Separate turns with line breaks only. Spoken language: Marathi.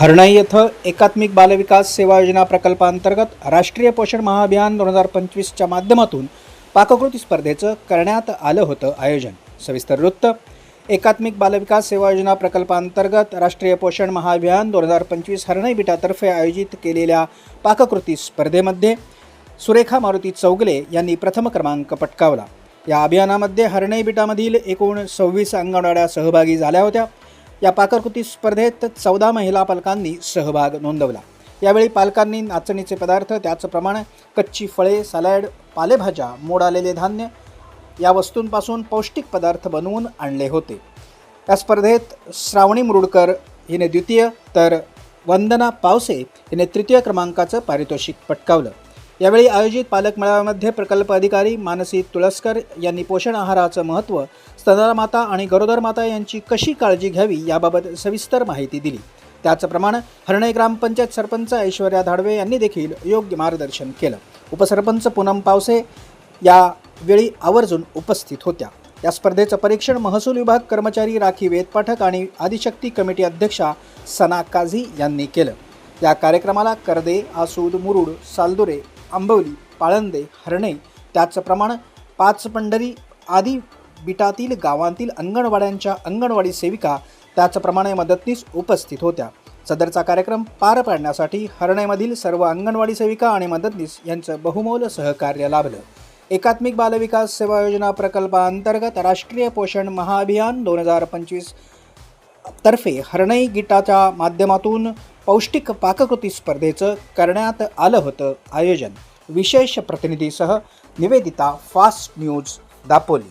हरणाई येथं एकात्मिक बालविकास सेवा योजना प्रकल्पांतर्गत राष्ट्रीय पोषण महाअभियान दोन हजार पंचवीसच्या माध्यमातून पाककृती स्पर्धेचं करण्यात आलं होतं आयोजन. सविस्तर वृत्त एकात्मिक बालविकास सेवा योजना प्रकल्पांतर्गत राष्ट्रीय पोषण महाअभियान दोन हजार पंचवीस हरणाई बिटातर्फे आयोजित केलेल्या पाककृती स्पर्धेमध्ये सुरेखा मारुती चौगले यांनी प्रथम क्रमांक पटकावला. या अभियानामध्ये हरणाई बिटामधील एकूण सव्वीस अंगणवाड्या सहभागी झाल्या होत्या. या पाककृती स्पर्धेत चौदा महिला पालकांनी सहभाग नोंदवला. यावेळी पालकांनी नाचणीचे पदार्थ त्याचप्रमाणे कच्ची फळे सॅलॅड पालेभाज्या मोड आलेले धान्य या वस्तूंपासून पौष्टिक पदार्थ बनवून आणले होते. या स्पर्धेत श्रावणी मुरुडकर हिने द्वितीय तर वंदना पावसे हिने तृतीय क्रमांकाचं पारितोषिक पटकावलं. यावेळी आयोजित पालक मेळाव्यामध्ये प्रकल्प अधिकारी मानसी तुळसकर यांनी पोषण आहाराचं महत्त्व स्तनमाता आणि गरोदर माता यांची कशी काळजी घ्यावी याबाबत सविस्तर माहिती दिली. त्याचप्रमाणे हरणे ग्रामपंचायत सरपंच ऐश्वर्या धाडवे यांनी देखील योग्य मार्गदर्शन केलं. उपसरपंच पूनम पावसे यावेळी आवर्जून उपस्थित होत्या. या स्पर्धेचं परीक्षण महसूल विभाग कर्मचारी राखी वेद पाठक आणि आदिशक्ती कमिटी अध्यक्षा सना काझी यांनी केलं. या कार्यक्रमाला करदे आसूद मुरुड सालदुरे आंबवली पाळंदे हरणे त्याचप्रमाणे पाच पंढरी आदी बिटातील गावांतील अंगणवाड्यांच्या अंगणवाडी सेविका त्याचप्रमाणे मदतनीस उपस्थित होत्या. सदरचा कार्यक्रम पार पाडण्यासाठी हरणेमधील सर्व अंगणवाडी सेविका आणि मदतनीस यांचं बहुमोल सहकार्य लाभलं. एकात्मिक बालविकास सेवा योजना प्रकल्पाअंतर्गत राष्ट्रीय पोषण महाअभियान दोन हजार पंचवीस तर्फे हरणई गीटाच्या माध्यमातून पौष्टिक पाककृती स्पर्धेचं करण्यात आलं होतं आयोजन. विशेष प्रतिनिधीसह निवेदिता फास्ट न्यूज दापोली.